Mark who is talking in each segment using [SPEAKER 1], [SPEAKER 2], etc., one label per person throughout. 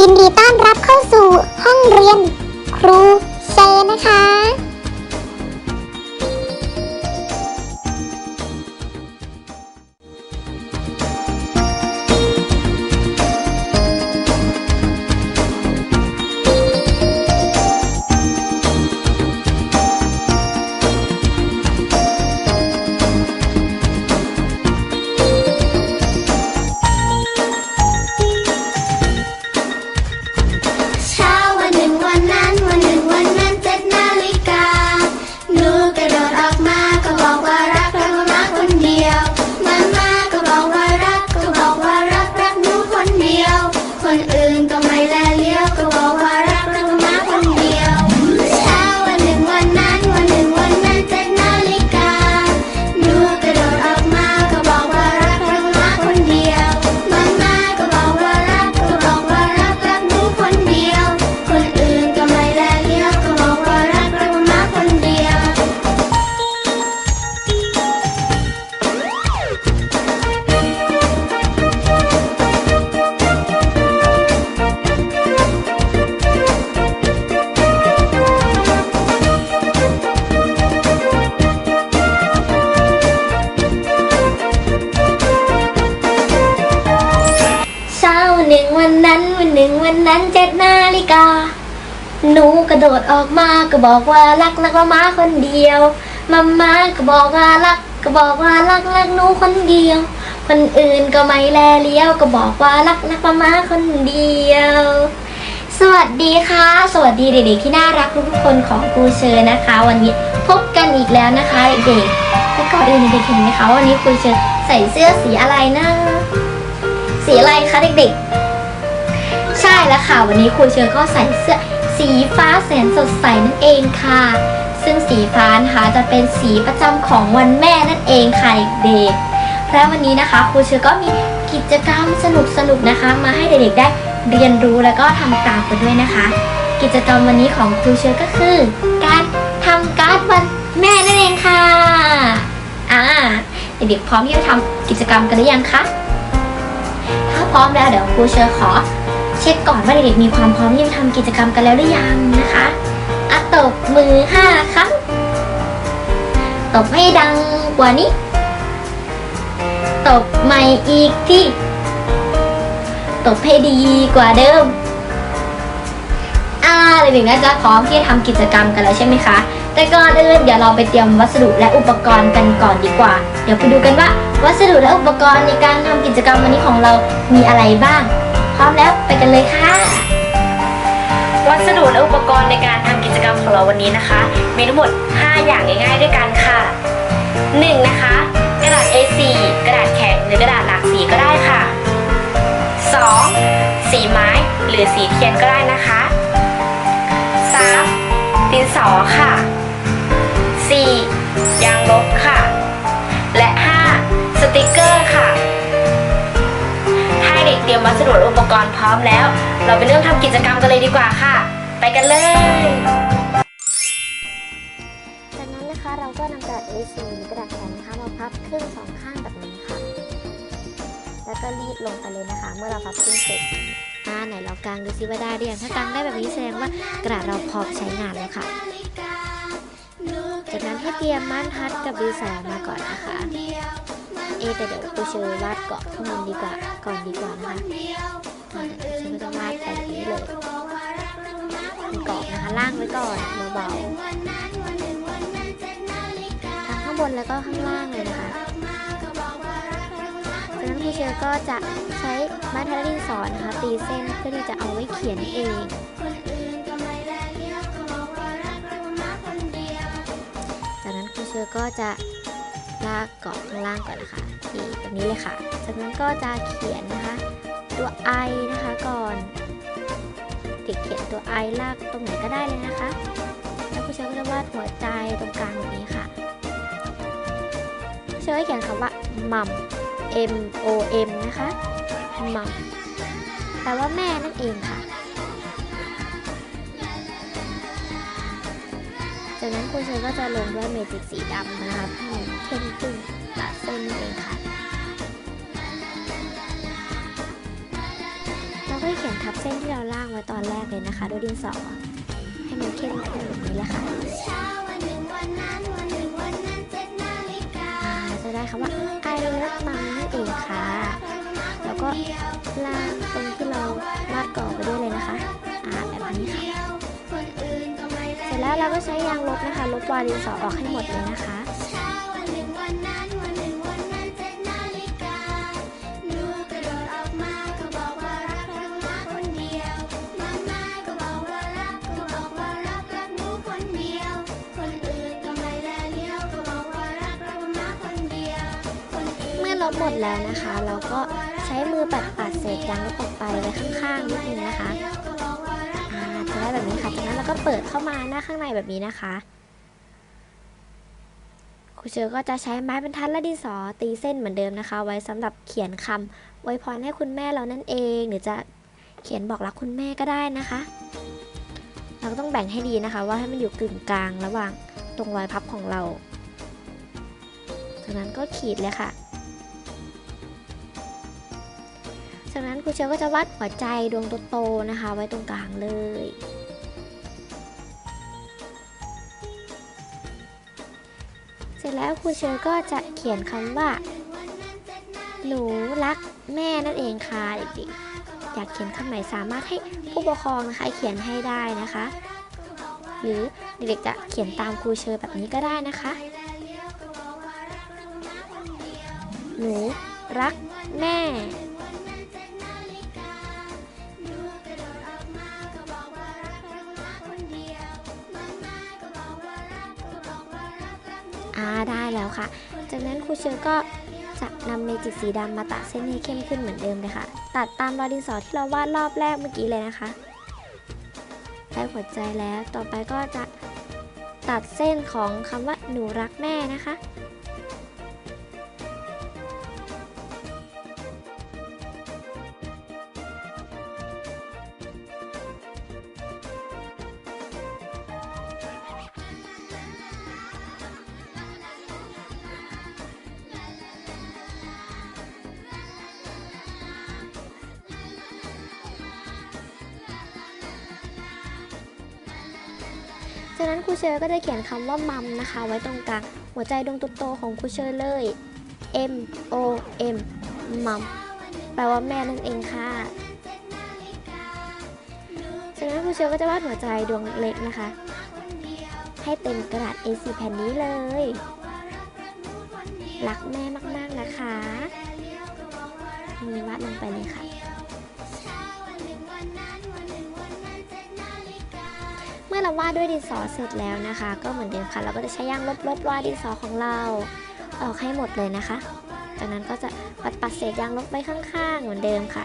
[SPEAKER 1] ยินดีต้อนรับเข้าสู่ห้องเรียนครูเซนะคะ
[SPEAKER 2] นั้นเจ็ดนาฬิกา หนูกระโดดออกมาก็บอกว่ารักรักมามาคนเดียวมามาก็บอกว่ารักก็บอกว่ารักรักหนูคนเดียว คนอื่นก็ไม่แลเลี้ยว ก็บอกว่ารักรักมามาคนเดียว สวัสดีค่ะ สวัสดีเด็กๆที่น่ารักทุกๆคนของครูเชอนะคะ วันนี้พบกันอีกแล้วนะคะเด็กๆแต่ก่อนอื่นเด็กๆเห็นไหมคะวันนี้ครูเชอใส่เสื้อสีอะไรนะสีอะไรคะเด็กๆ แล้วค่ะ วันนี้ครูเชอร์ก็ใส่เสื้อสีฟ้าแสนสดใสนั่นเองค่ะ ซึ่งสีฟ้านะคะจะเป็นสีประจำของวันแม่นั่นเองค่ะเด็กๆและวันนี้นะคะครูเชอร์ก็มีกิจกรรมสนุกๆนะคะ มาให้เด็กๆได้เรียนรู้แล้วก็ทำตามกันด้วยนะคะ กิจกรรมวันนี้ของครูเชอร์ก็คือ การทำการ์ดวันแม่นั่นเองค่ะอ่าเด็กๆพร้อมที่จะทำกิจกรรมกันหรือยังคะถ้าพร้อมแล้วเดี๋ยวครูเชอร์ขอ เช็คก่อนว่าเด็กๆมีความพร้อมที่จะทำกิจกรรมกันแล้วหรือยังนะคะอะตบมือห้าครั้งตบให้ดังกว่านี้ ตบใหม่อีกที่ ตบให้ดีกว่าเดิม อ่าเด็กๆน่าจะพร้อมที่จะทำกิจกรรมกันแล้วใช่ไหมคะ แต่ก่อนอื่นเดี๋ยวเราไปเตรียมวัสดุและอุปกรณ์กันก่อนดีกว่า เดี๋ยวไปดูกันว่า วัสดุและอุปกรณ์ในการทำกิจกรรมวันนี้ของเรามีอะไรบ้าง พร้อมแล้วไปกันเลยค่ะ
[SPEAKER 3] วัสดุและอุปกรณ์ในการทำกิจกรรมของเราวันนี้นะคะ มีทั้งหมด 5 อย่างง่ายๆด้วยกันค่ะ 1. นะคะ กระดาษ A4 กระดาษแข็งหรือกระดาษหลากสีก็ได้ค่ะ 2. สีไม้หรือสีเทียนก็ได้นะคะ 3. ดินสอค่ะ 4. ยางลบค่ะ และ 5. สติกเกอร์ค่ะ ตรียมวัสดุอุปกรณ์พร้อมแล้ว เราไปเริ่มทำกิจกรรมกันเลยดีกว่าค่ะ ไปกันเลย
[SPEAKER 1] จากนั้นนะคะเราก็นำกระดาษ A4 หรือกระดาษแข็งนะคะมาพับครึ่งสองข้างแบบนี้ค่ะ แล้วก็รีดลงไปเลยนะคะ เมื่อเราพับครึ่งเสร็จอ่าไหนเรากางดูซิว่าได้หรือยังถ้ากางได้แบบนี้แสดงว่ากระดาษเราพร้อมใช้งานแล้วค่ะ จากนั้นให้เตรียมม่านทัดกับดินสอมาก่อนนะคะ เอะแต่เดี๋ยวครูเชอร์วาดเกาะข้างบนดีกว่าก่อนดีกว่านะคะอ่าเดี๋ยวฉันก็จะวาดแบบนี้เลยเป็นเกาะนะคะล่างไว้ก่อนเบาๆทั้งข้างบนแล้วก็ข้างล่างเลยนะคะจากนั้นครูเชอร์ก็จะใช้ไม้ทัดดินสอนะคะตีเส้นเพื่อที่จะเอาไว้เขียนเองจากนั้นครูเชอร์ก็จะ ลากเกาะข้างล่างก่อนนะคะนี่แบบนี้เลยค่ะ จากนั้นก็จะเขียนนะคะ ตัว I นะคะก่อนเด็กเขียนตัว I ลากตรงไหนก็ได้เลยนะคะ แล้วครูเชอร์ก็จะวาดหัวใจตรงกลางแบบนี้ค่ะครูเชอร์ให้เขียนคำว่ามัม M O M นะคะมัมแปลว่าแม่นั่นเองค่ะ จากนั้นครูเชยก็จะลงด้วยเมจิกสีดำนะคะให้มันเข้มขึ้นตัดเส้นเองค่ะต่อ
[SPEAKER 2] ก็เขียนทับเส้นที่เราล่างไว้ตอนแรกเลยนะคะ ด้วยดินสอให้มันเข้มขึ้นแบบนี้แหละค่ะ
[SPEAKER 4] จะ
[SPEAKER 2] ได้คำว่า I love mom นั่นเองค่ะ แล้วก็ล่างตรงที่เราวาดกรอบไปด้วยเลยนะคะอ่าแบบนี้ค่ะ แล้วเราก็ใช้ยางลบนะคะ ลบวาดินสอออกให้หมดเลยนะคะ
[SPEAKER 4] เช้าวันหนึ่งวันนั้นวันหนึ่งวันนั้นเจ็ดนาฬิกาหนูกระโดดออกมาก็บอกว่ารักรักมาคนเดียวมาม่าก็บอกว่ารักก็บอกว่ารักรักหนูคนเดียวคนอื่นก็ไม่แลเลยวก็บอกว่ารักรักมาคนเดียวคนอื่น
[SPEAKER 2] เมื่อลบหมดแล้วนะคะ เราก็ใช้มือปัดปัดๆเศษยางลบออกไปไว้ข้างๆนิดนึงนะคะ แบบนี้ค่ะ จากนั้นเราก็เปิดเข้ามาหน้าข้างในแบบนี้นะคะครูเชอร์ก็จะใช้ไม้บรรทัดและดินสอตีเส้นเหมือนเดิมนะคะ ไว้สำหรับเขียนคำไว้พรให้คุณแม่เรานั่นเอง หรือจะเขียนบอกรักคุณแม่ก็ได้นะคะ เราก็ต้องแบ่งให้ดีนะคะ ว่าให้มันอยู่กึ่งกลางระหว่างตรงรอยพับของเรา จากนั้นก็ขีดเลยค่ะ จากนั้นครูเชอร์ก็จะวาดหัวใจดวงโตๆนะคะ ไว้ตรงกลางเลย แล้วครูเชอร์ก็จะเขียนคำว่า หนูรักแม่นั่นเองค่ะเด็กๆอยากเขียนคำไหนสามารถให้ผู้ปกครองนะคะ เขียนให้ได้นะคะ หรือเด็กๆจะเขียนตามครูเชอร์แบบนี้ก็ได้นะคะ หนูรักแม่ ค่ะ จากนั้นครูเชอร์ก็จะนำเมจิกสีดำมาตัดเส้นให้เข้มขึ้นเหมือนเดิมเลยค่ะ ตัดตามรอยดินสอที่เราวาดรอบแรกเมื่อกี้เลยนะคะได้หัวใจแล้ว ต่อไปก็จะตัดเส้นของคำว่าหนูรักแม่นะคะ จากนั้นครูเชอร์ก็จะเขียนคำว่ามัมนะคะ ไว้ตรงกลางหัวใจดวงโตๆของครูเชอร์เลย M O M มัมแปลว่าแม่นั่นเองค่ะจากนั้นครูเชอร์ก็จะวาดหัวใจดวงเล็กนะคะ ให้เต็มกระดาษ A4 แผ่นนี้เลยรักแม่มากๆนะคะนี่วาดลงไปเลยค่ะ มื่อเราวาดด้วยดินสอเสร็จแล้วนะคะ ก็เหมือนเดิมค่ะ เราก็จะใช้ยางลบลบวาดดินสอของเราออกให้หมดเลยนะคะ จากนั้นก็จะปัดปัดเศษยางลบไว้ข้างๆ เหมือนเดิมค่ะ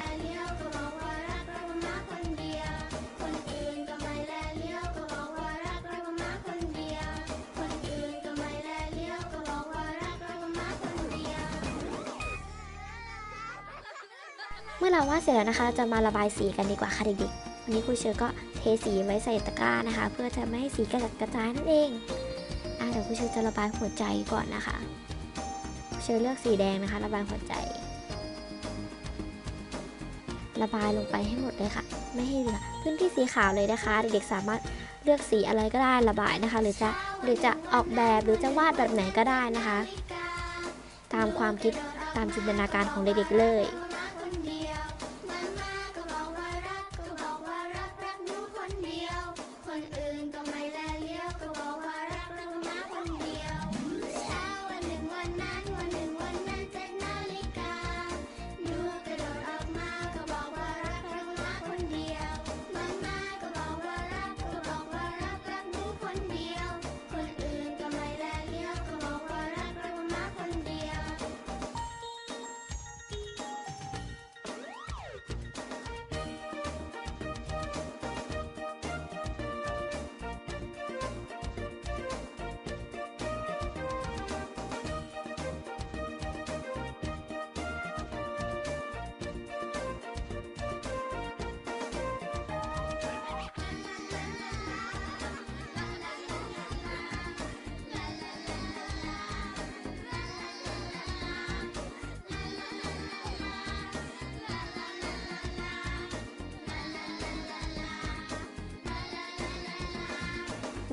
[SPEAKER 2] เมื่อเราวาดเสร็จแล้วนะคะ จะมาระบายสีกันดีกว่าค่ะเด็กๆ วันนี้ครูเชอร์ก็เทสีไว้ใส่ตะกร้านะคะ เพื่อจะไม่ให้สีกระจัดกระจายนั่นเองอะเดี๋ยวครูเชอร์จะระบายหัวใจก่อนนะคะครูเชอร์เลือกสีแดงนะคะ ระบายหัวใจ ระบายลงไปให้หมดเลยค่ะ ไม่ให้เหลือพื้นที่สีขาวเลยนะคะ เด็กๆสามารถเลือกสีอะไรก็ได้ระบายนะคะ หรือจะหรือจะออกแบบหรือจะวาดแบบไหนก็ได้นะคะ ตามความคิดตามจินตนาการของเด็กๆเลย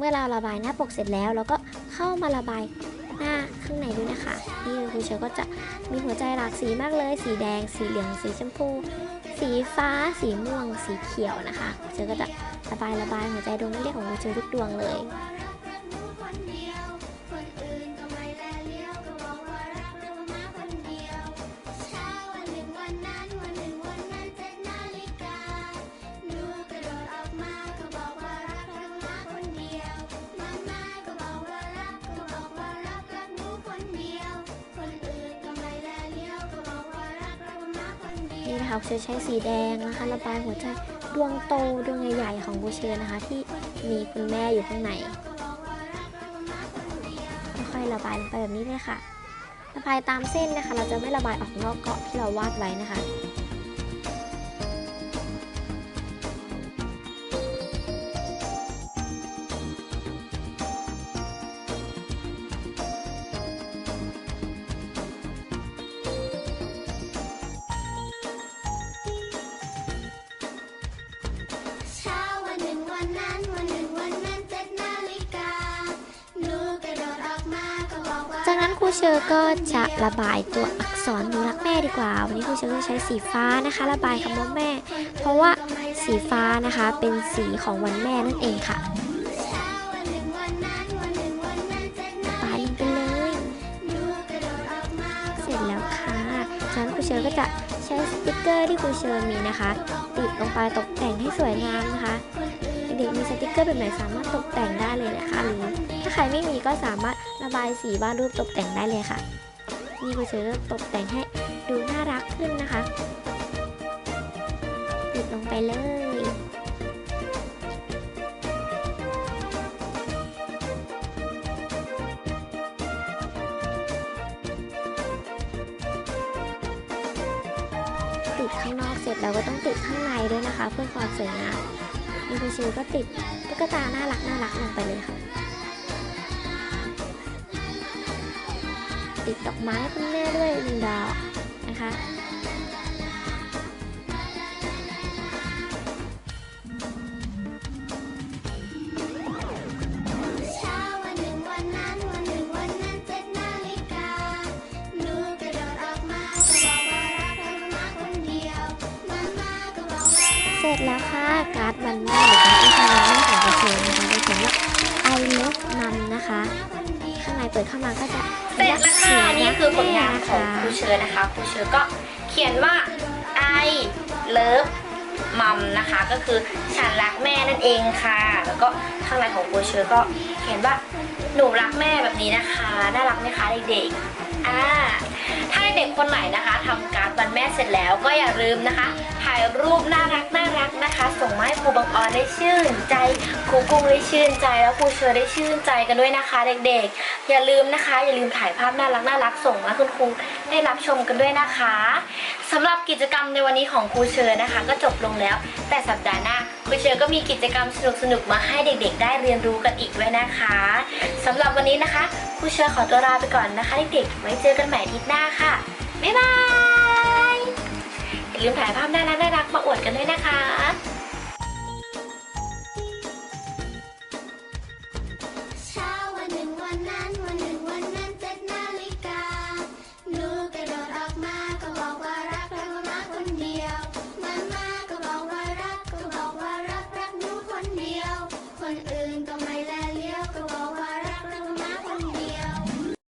[SPEAKER 4] เมื่อเราระ
[SPEAKER 2] บายหน้าปกเสร็จแล้ว เราก็เข้ามาระบายหน้าข้างในด้วยนะคะ นี่คุณเชอร์ก็จะมีหัวใจหลากสีมากเลย สีแดง สีเหลือง สีชมพู สีฟ้า สีม่วง สีเขียวนะคะเชอร์ก็จะระบายระบายหัวใจดวงเล็กของคุณเชอร์ทุกดวงเลย
[SPEAKER 4] นเดียวนี่นะคะ
[SPEAKER 2] เชใช้สีแดงนะคะระบายหัวใจดวงโตดวงใหญ่ๆของบูเชอนะคะ ที่มีคุณแม่อยู่ข้างในค่อยๆระบายลงไปแบบนี้เลยค่ะระบายตามเส้นนะคะ เราจะไม่ระบายออกนอกเกาะที่เราวาดไว้นะคะ
[SPEAKER 4] เชอ
[SPEAKER 2] ร์ก็จะระบายตัวอักษรหนูรักแม่ดีกว่า วันนี้ครูเชอร์ก็ใช้สีฟ้านะคะ ระบายคำว่าแม่ เพราะว่าสีฟ้านะคะเป็นสีของวันแม่นั่นเองค่ะ
[SPEAKER 4] เช้าวันหนึ่งวันนั้นวันหนึ่งวันนั้นเจ็ดนา
[SPEAKER 2] ระบายลงไปเลย เสร็จแล้วค่ะจากนั้นครูเชอร์ก็จะใช้สติกเกอร์ที่ครูเชอร์มีนะคะ ติดลงไปตกแต่งให้สวยงามนะคะ เด็กๆมีสติกเกอร์แบบไหนสามารถตกแต่งได้เลยนะคะ หรือถ้าใครไม่มีก็สามารถระบายสีวาดรูปตกแต่งได้เลยค่ะ นี่ครูเชอร์ก็ตกแต่งให้ดูน่ารักขึ้นนะคะติดลงไปเลยติดข้างนอกเสร็จแล้วก็ต้องติดข้างในด้วยนะคะ เพื่อความสวยงาม นี่ครูเชอร์ก็ติดตุ๊กตาน่ารักน่ารักลงไปเลยค่ะ ติดดอกไม้คุณแม่ด้วยหนึ่งดอกนะคะั
[SPEAKER 4] น
[SPEAKER 2] แม่หรือการ์ดที่ทำวันแม่ของครูเชอร์นะคะโดยเขียนว่า I love mom นะคะ ข้างในเปิดเข้ามาก็จะ
[SPEAKER 3] เสร็จแล้วค่ะนี่คือผลงานของครูเชอนะคะครูเชอก็เขียนว่า I love mom นะคะก็คือฉันรักแม่นั่นเองค่ะ แล้วก็ข้างในของครูเชอร์ก็เขียนว่าหนูรักแม่แบบนี้นะคะน่ารักไหมคะเด็กๆอ่าถ้าเด็กคนไหนนะคะทำการ์ดวันแม่เสร็จแล้วก็อย่าลืมนะคะ ถ่ายรูปน่ารักน่ารักนะคะ งมาให้ครูบังออนได้ชื่นใจครูกุ้งได้ชื่นใจ แล้วครูเชอร์ได้ชื่นใจกันด้วยนะคะ เด็กๆ อย่าลืมนะคะ อย่าลืมถ่ายภาพน่ารักน่ารักส่งมาคุณครูได้รับชมกันด้วยนะคะสำหรับกิจกรรมในวันนี้ของครูเชอร์นะคะ ก็จบลงแล้ว แต่สัปดาห์หน้าครูเชอร์ก็มีกิจกรรมสนุกๆมาให้เด็กๆ ได้เรียนรู้กันอีกด้วยนะคะสำหรับวันนี้นะคะครูเชอร์ขอตัวลาไปก่อนนะคะเด็กๆไว้เจอกันใหม่อาทิตย์หน้าค่ะบ๊ายบายอย่าลืมถ่ายภาพน่ารักๆมาอวดกันด้วยนะคะ